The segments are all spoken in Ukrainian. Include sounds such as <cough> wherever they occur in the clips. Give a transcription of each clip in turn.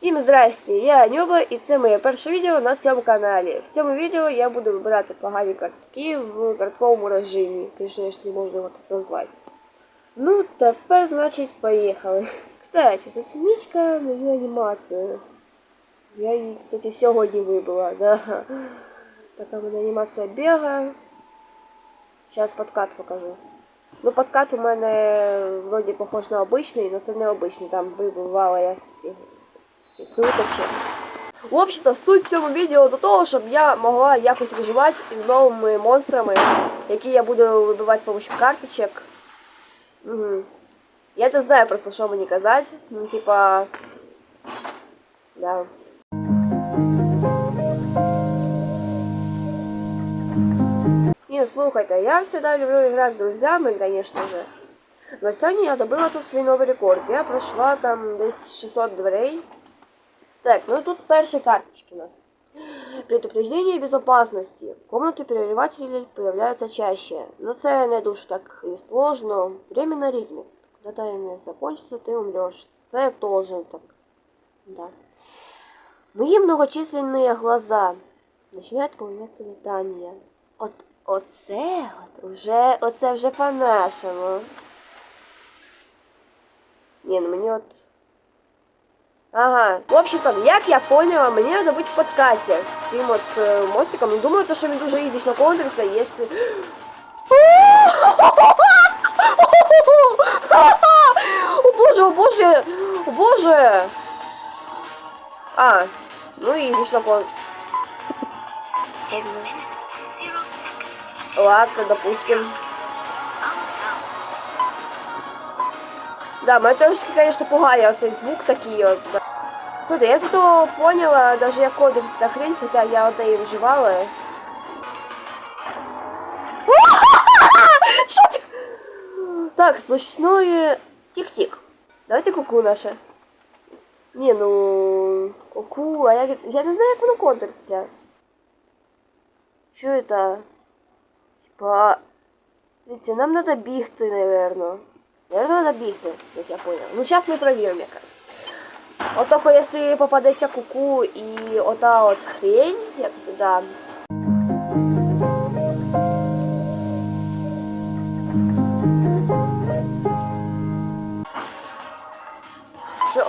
Всім здрасте, я Нюба і це моє перше відео на цьому каналі. В цьому відео я буду вибирати погані картки в картковому режимі, звісно, якщо можна його так назвати. Ну, тепер, значить, поїхали. Кстати, зацініть-ка мою анімацію. Я її, кстати, сьогодні вибила, да. Така мене анімація біга. Зараз подкат покажу. Ну, подкат у мене вроді похож на обичний, але це не обичний, там вибивала я з В общем-то, суть в цьому відео до того, щоб я могла якось виживати із новими монстрами, які я буду вибивати з допомогою карточок. Угу. Я не знаю просто, що мені казати. Ну, типа. Да. Не, слухайте, я всегда люблю играть с друзьями, конечно же. Но сегодня я добила тут свій новий рекорд. Я пройшла там десь 600 дверей. Так, ну тут перші карточки у нас. Предупреждение безопасности. Комнаты переливателей появляются чаще. Но це не дуже так і сложно. Время на ритме. Когда таймер закончится, ты умрешь. Це тоже так. Да. Мои многочисленные глаза. Начинает появляться летание. От оце от уже, оце вже по-нашому. Ні, ну мені от. Ага. В общем-то, як я поняла, мені треба бути в подкаті з цим от е, мостиком. Ну, думаю, то, що він дуже ізічно контриться, якщо... О боже, о боже, о боже! А, ну і ізічно кон... Ладно, допустим. Да, мене трошки, конечно, пугає оцей звук такий от. Слухайте, я зато поняла, даже як кодер ця хрень, хоча я от неї вживала. <laughs> Що? Так, слушное тик-тик. Давайте куку наше. Ні, ну... Куку, а я, я не знаю, як воно контриться. Що это? Типа... Дивіться, нам надо бігти, наверное. Наверное, надо бігти, як я понял. Ну, сейчас ми проверим якраз. От только если попадеться куку і ота от хрень, як, да. Що?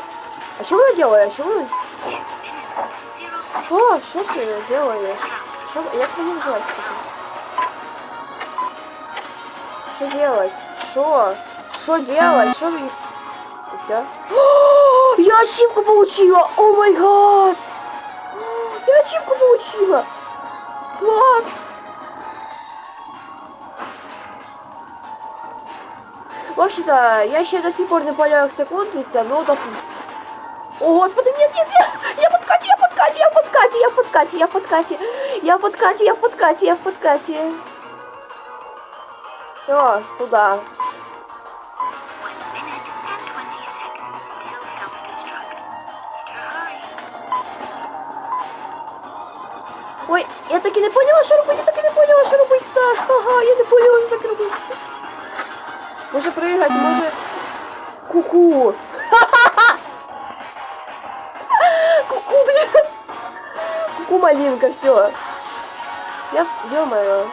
А що вона делає? Що вона? О, що ти делаєш? Що, як мені називається? Что делать? Что? Что делать? Что мне... Все? <gasps> Я ачивку получила! О май гад! Я ачивку получила! Класс! Вообще-то, я еще до сих пор не поняла, как секундится, но допустим. О, господи, нет, нет, нет! Я в подкате, я в подкате, я в подкате, я в подкате, я в подкате, я в подкате, я в подкате, я в подкате. Все, туда. так і не поняла, що робити, я так і не поняла, що робити все. Ага, я не поняла, що так робити. Може пригати, може. Ку-ку. <laughs> Ку-ку, блін. Ку-ку малинка, все. Я, ё-моё.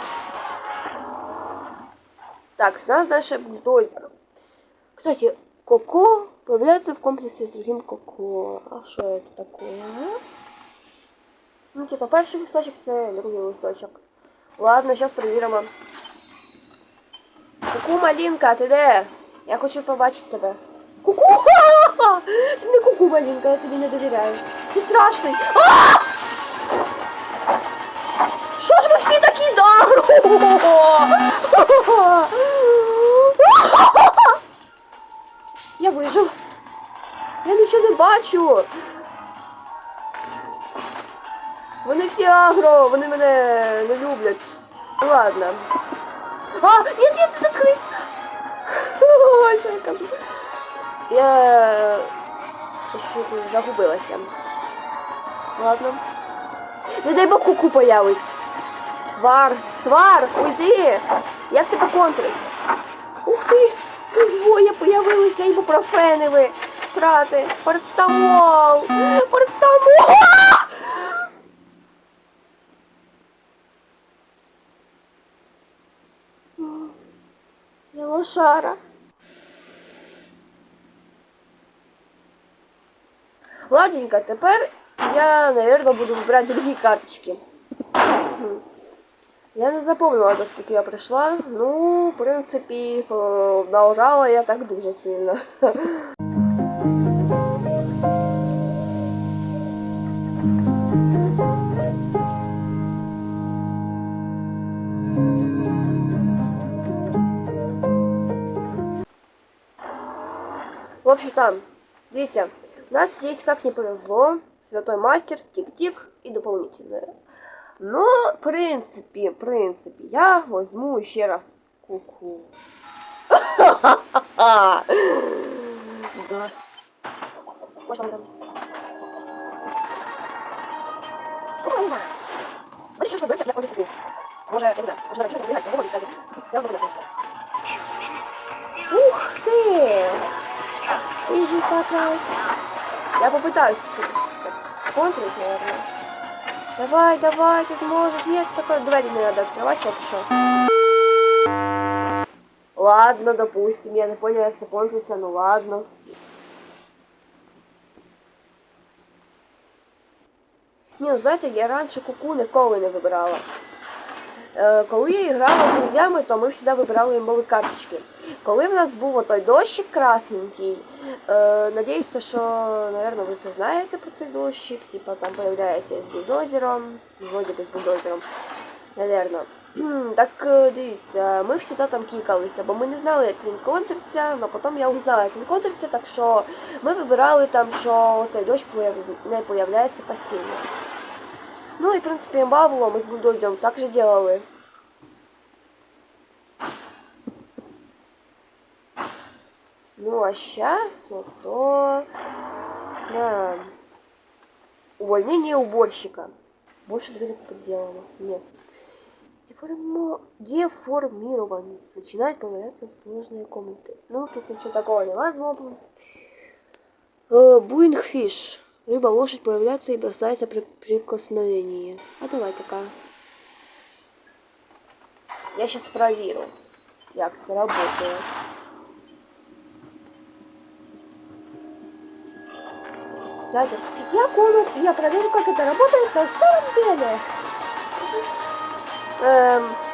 Так, с нас дальше бульдозер. Кстати, Коко появляется в комплексе с другим Коко. А что это такое? Ну, типа, перший листочок це другий листочок. Ладно, зараз перевіримо. Куку, малинка, ти де? Я хочу побачити тебе. Куку! Ха-ха-ха! <laughs> Ти не куку, малинка, я тобі не довіряю. Ти страшний. Що ж ви всі такі дагру? <laughs> Я вижив. Я нічого не бачу. Вони всі агро, вони мене не люблять. Ладно. А, нет, нет, заткнись. Ой, що я кажу. Я що тут загубилася. Ладно. Не дай Бог куку появить. Твар, твар, уйди. Як тебе контрить? Ух ти, тут двоє появилися ібупрофени ви. Срати. Парацетамол. Лошара. Ладненько, тепер я, наверное, буду выбирать другие карточки. Я не запомнила, до скільки я прийшла. Ну, в принципі, е, наорала я так дуже сильно. Общем, там, видите, у нас есть, как не повезло, Святой Мастер, Тик-Тик и дополнительное. Но, в принципе, в принципе, я возьму еще раз куку. Да. Можно там. Ну. Вот еще что-то, я куку. Не знаю, не Ух ты! Изи попалась. Я попытаюсь контрить, наверное. Давай, давай, ты сможешь. Нет, такой дверь не надо открывать, вот еще. Ладно, допустим, я не понял, як це контриться, ну ладно. Ні, ну знаєте, я раніше куку ніколи не вибирала. Е, коли я грала з друзями, то ми завжди вибирали імбові карточки. Коли в нас був той дощик красненький, е, надіюсь, що, напевно, ви це знаєте про цей дощик, типа там появляється з бульдозером, вроді би з бульдозером, напевно. Так е, дивіться, ми всі там кікалися, бо ми не знали, як він контриться, але потім я узнала, як він контриться, так що ми вибирали там, що цей дощ не появляється постійно. Ну и, в принципе, имба было, мы с бульдозером так же делали. Ну, а сейчас то... Да. Увольнение уборщика. Больше дверей подделано. Нет. Деформо... Деформирование. Начинают появляться сложные комнаты. Ну, тут ничего такого невозможно. Э, Буингфиш. Рыба, лошадь появляется и бросается при прикосновении. А давай такая. Я сейчас проверю, як це работает. Я Конор, и я проверю, как это работает на самом деле. Эм...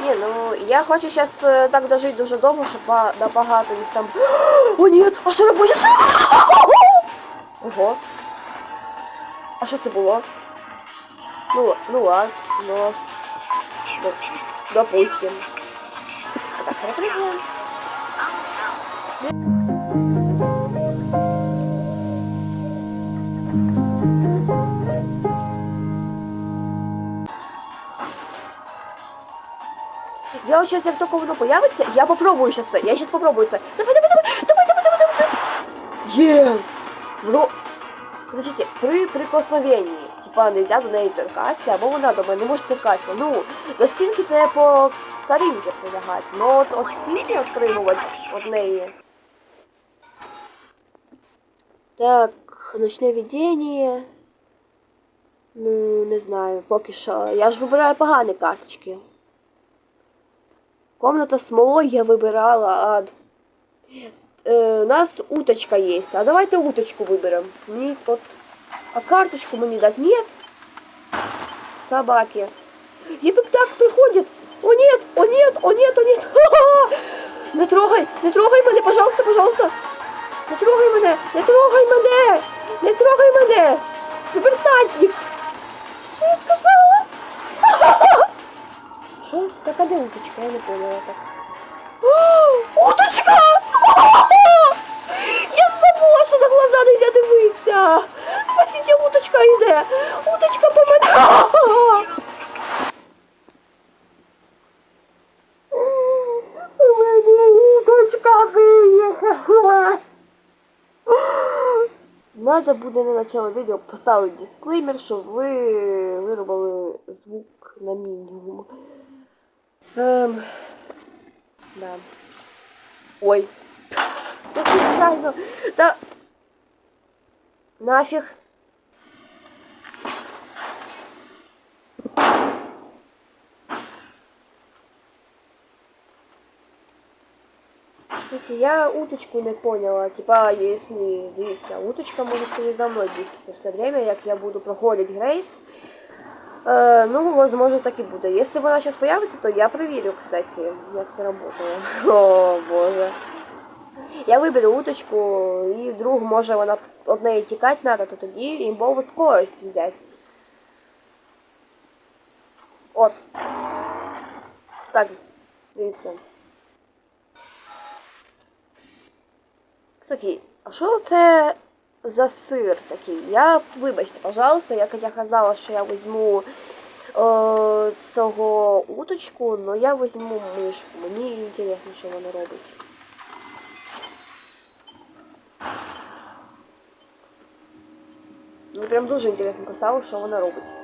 Не, ну я хочу э, так дожить дуже довго, щоб да багато їх там. <gasps> О, ні! А що робиш? <laughs> Ого. А що це було? Ну, ну ладно, ну. ну допустим. Так. Я вот сейчас, как только воно появится, я попробую сейчас це. Я сейчас попробую це. Давай, давай, давай, давай, давай, давай, давай, давай. Єс! Подождите, при прикосновенні, типа, нельзя до неї торкатися, або вона до мене не може торкатися. Ну, до стінки це по старінки прилягати. Ну, от, от стінки отримувати від неї. Так, ночне видіння. Ну, не знаю, поки що. Я ж вибираю погані карточки. Комната смолой я вибирала, а е, у нас уточка є. А давайте уточку виберемо. Мені от. А карточку мені дать? Нет. Собаки. Ебектак приходит. О нет, о нет, о нет, о нет. Ха-ха! Не <laughs> трогай, не трогай мене, пожалуйста, пожалуйста. Не трогай мене, не трогай мене, не трогай мене. Пубертатник. Що я сказала? Ха-ха-ха! <laughs> Що? Так а де уточка? Я не поняла так. Уточка! Я забула, що на глаза нельзя дивитися. Спасіть, уточка йде. Уточка по мене. У мене уточка виїхала. Надо буде на начало відео поставити дисклеймер, щоб ви виробили звук на мінімум. Ем, да. Ой. Ну, случайно. Да. Нафиг. Смотрите, я уточку не поняла. Типа, если, дивіться, уточка может через за мной двигаться все время, как я буду проходить грейс. Е, ну, возможно, так і буде. Якщо вона зараз появиться, то я перевірю, кстати, як це працює. <laughs> О, боже. Я виберу уточку, і вдруг може вона од неї тікати треба, то тоді імбову скорость взяти. От. Так, дивіться. Кстати, а що це за сир такий? Я, вибачте, пожалуйста, я як я казала, що я візьму е, цього уточку, але я візьму мишку. Мені цікаво, що вона робить. Мені прям дуже інтересно стало, що вона робить.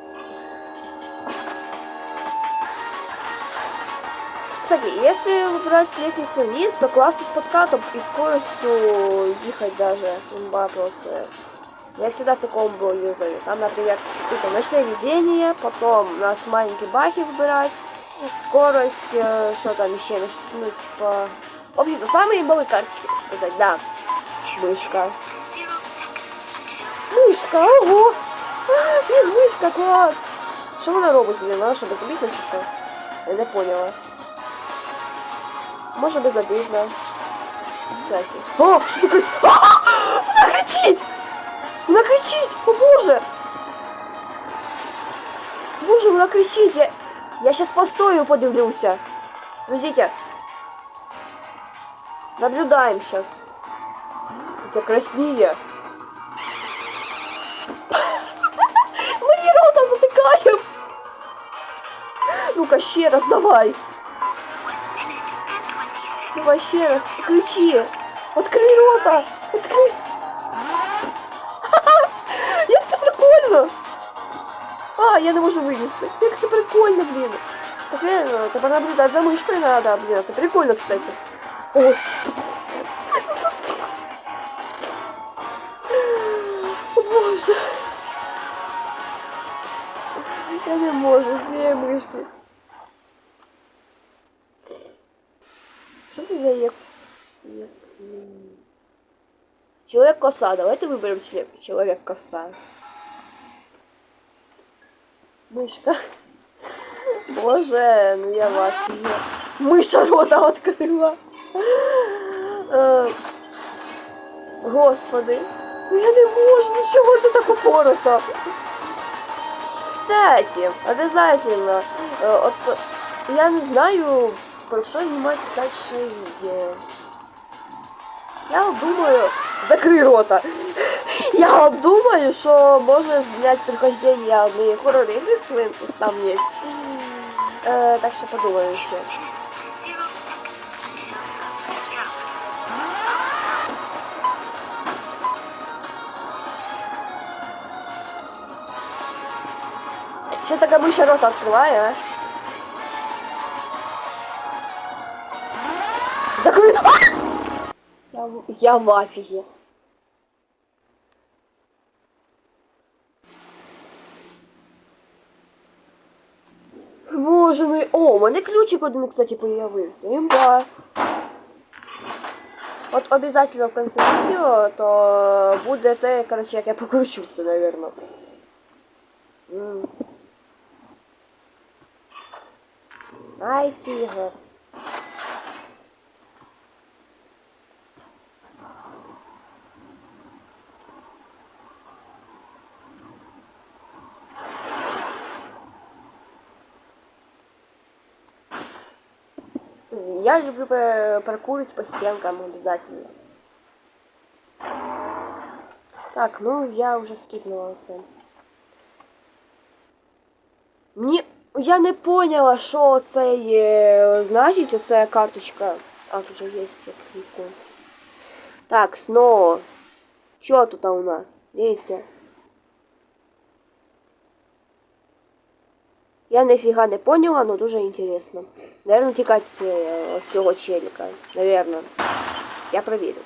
Кстати, если выбрать лестницу вниз, то классно с подкатом и скоростью ехать даже. Имба просто. Я всегда це комбо юзаю. Там, например, пишем, ночное видение, потом нас маленькие бахи выбирать, скорость, э, что там еще, ну, что- ну, типа... В общем-то, самые имбовые карточки, так сказать, да. Мышка. Мышка, ого! А, блин, мышка, класс! Що вона робить, блін? Вона що, безобідна чи що? Я не поняла. Може безобідно. Кстати. О, що ти кричиш? А! Вона кричить! Вона кричить! О боже! Боже, вона кричить! Я, я сейчас постою подивлюся. Подождите. Наблюдаем сейчас. Закраснее. <laughs> Мої рота затикаємо. Ну-ка, ще раз давай. Давай ще раз. Кричи. Открий рота. Открий. <laughs> Як це прикольно. А, я не можу вилізти. Як це прикольно, блін. Так реально, тепер наблюдати за мишкою надо, блін. Це прикольно, кстати. <laughs> О. О, Боже. Я не можу з цієї мишки. Що це за як... як... м. Человек коса. Давайте выберем человек, человек коса. Мышка. Боже, ну я в афиге. Миша рота открыла. Е, Господи. Ну я не можу, ну чого це так упорото? Кстати, обязательно. Е, От я не знаю, що знімати дальше відео. Я думаю, закрий рота. Я думаю, що можна зняти прохождення однієї хоррор ігри Свинтус там є. Е, так що подумаю ще. Сейчас такая мыша рота открываю, а? Я, я в афиге. Боже, ну... О, у мене ключик один, кстати, появився. Імба. От обязательно в конце відео, то буде те, короче, як я покручу це, наверное. М. Ай, Я люблю пар- паркурить по стенкам обязательно. Так, ну я вже скипнула це. Мені. Я не поняла, що це є. Значить, оце карточка. А, тут вже є який контекст. Так, снова. Що тут у нас? Дивіться. Я нифига не поняла, но дуже интересно. Наверное, тікати е, від цього челика. Наверное. Я проверю.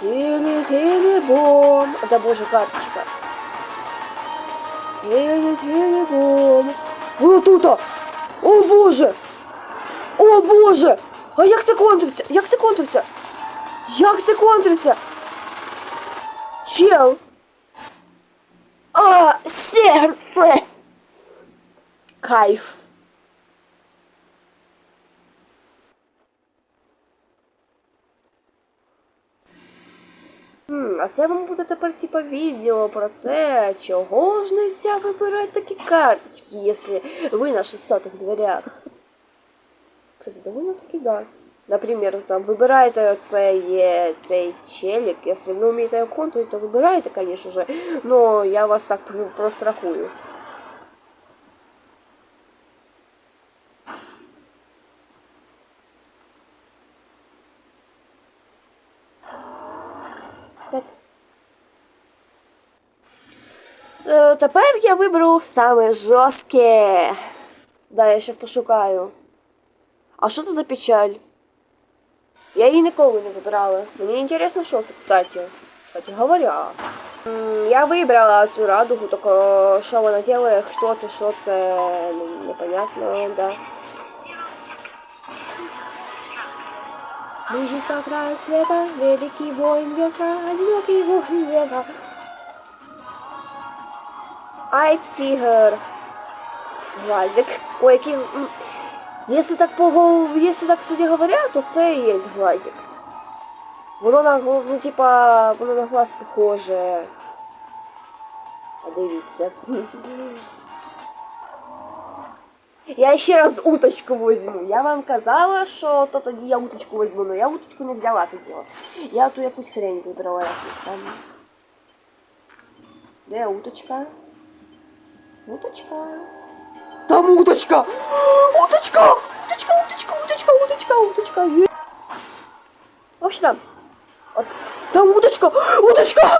Тили, тили, бом. Это боже карточка. Тили, тили, бом. Вот тут! О боже! О боже! А як це контриться? Як це контриться? Як це контриться? Чел! А, серце! Кайф. А це вам буде тепер типа відео про те, чого ж нельзя вибирати такі карточки, якщо ви на 600 дверях. Кстати, довольно таки да. Наприклад, там вибираєте цей, е, цей челік, якщо ви вмієте його контроль, то вибираєте, звісно же, но я вас так про- прострахую. Так. Е, Тепер я виберу саме жорстке. Да, я зараз пошукаю. А що це за печаль? Я її ніколи не вибирала. Мені інтересно, що це, кстати. Кстати говоря. Я вибрала цю радугу, тільки що вона робить, що це, що це, ну, непонятно, да. Лежит по краю света, великий воин ветра, одинокий воин ветра. Ай, тигр. Глазик. Ой, який... Якщо так пого... Якщо так собі говорять, то це і є глазик. Воно на ну, типа, воно на глаз похоже. А дивіться. Я ще раз уточку візьму. Я вам казала, що то тоді я уточку візьму, але я уточку не взяла тоді. Я ту якусь хрень вибрала якусь там. Де уточка? Уточка. Там уточка! Уточка! Уточка, уточка, уточка, уточка, уточка. Є. Вообще там. От. Там уточка! Уточка!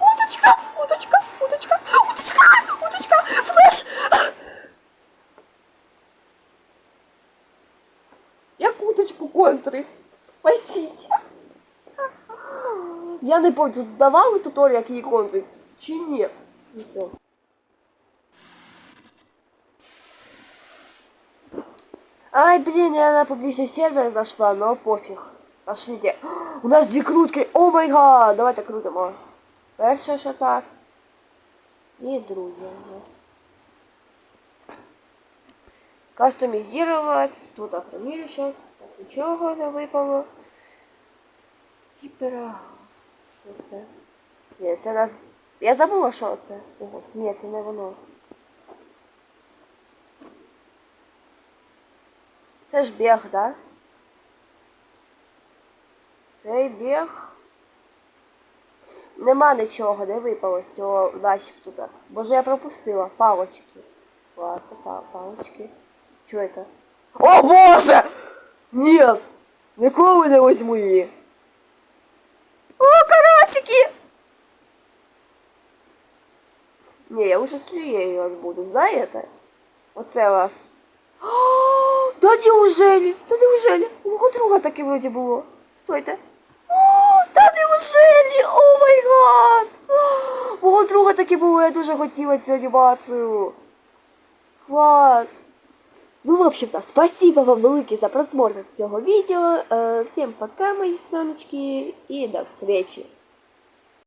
Уточка! Уточка! Уточка! Уточка! Уточка! Флеш! Як уточку контрить? Спасіть! Я не тут давали туторіал, як її контрить, чи ні? Все. Ай, блин, я на публичный сервер зашла, но пофиг. Пошлите. У нас дві крутки. О май гад! Давайте крутимо. Перше, що так. І друге у нас. Кастомізувати. Тут охранили сейчас. Так, нічого не випало. І пера. Що це? Ні, нас. Я забула, що це. Ого, ні, це не воно. Це ж біг, да? Цей біг. Нема нічого, не випало з цього начебто. Боже, я пропустила. Палочки. Ладно, па палочки. Що это? О боже! Нет! Ніколи не возьму її. О, карасики! Не, я лучше з цією буду, знаєте? Оце вас. О, Да неужели? Да неужели? У мого друга таке вроді було. Стойте. О, да неужели? О май гад! У Мого друга таке було, я дуже хотіла цю анімацію. Клас! Ну, в общем-то, спасибо вам велике за просмотр цього відео. Е, Всім пока, мої сонечки, і до встречи!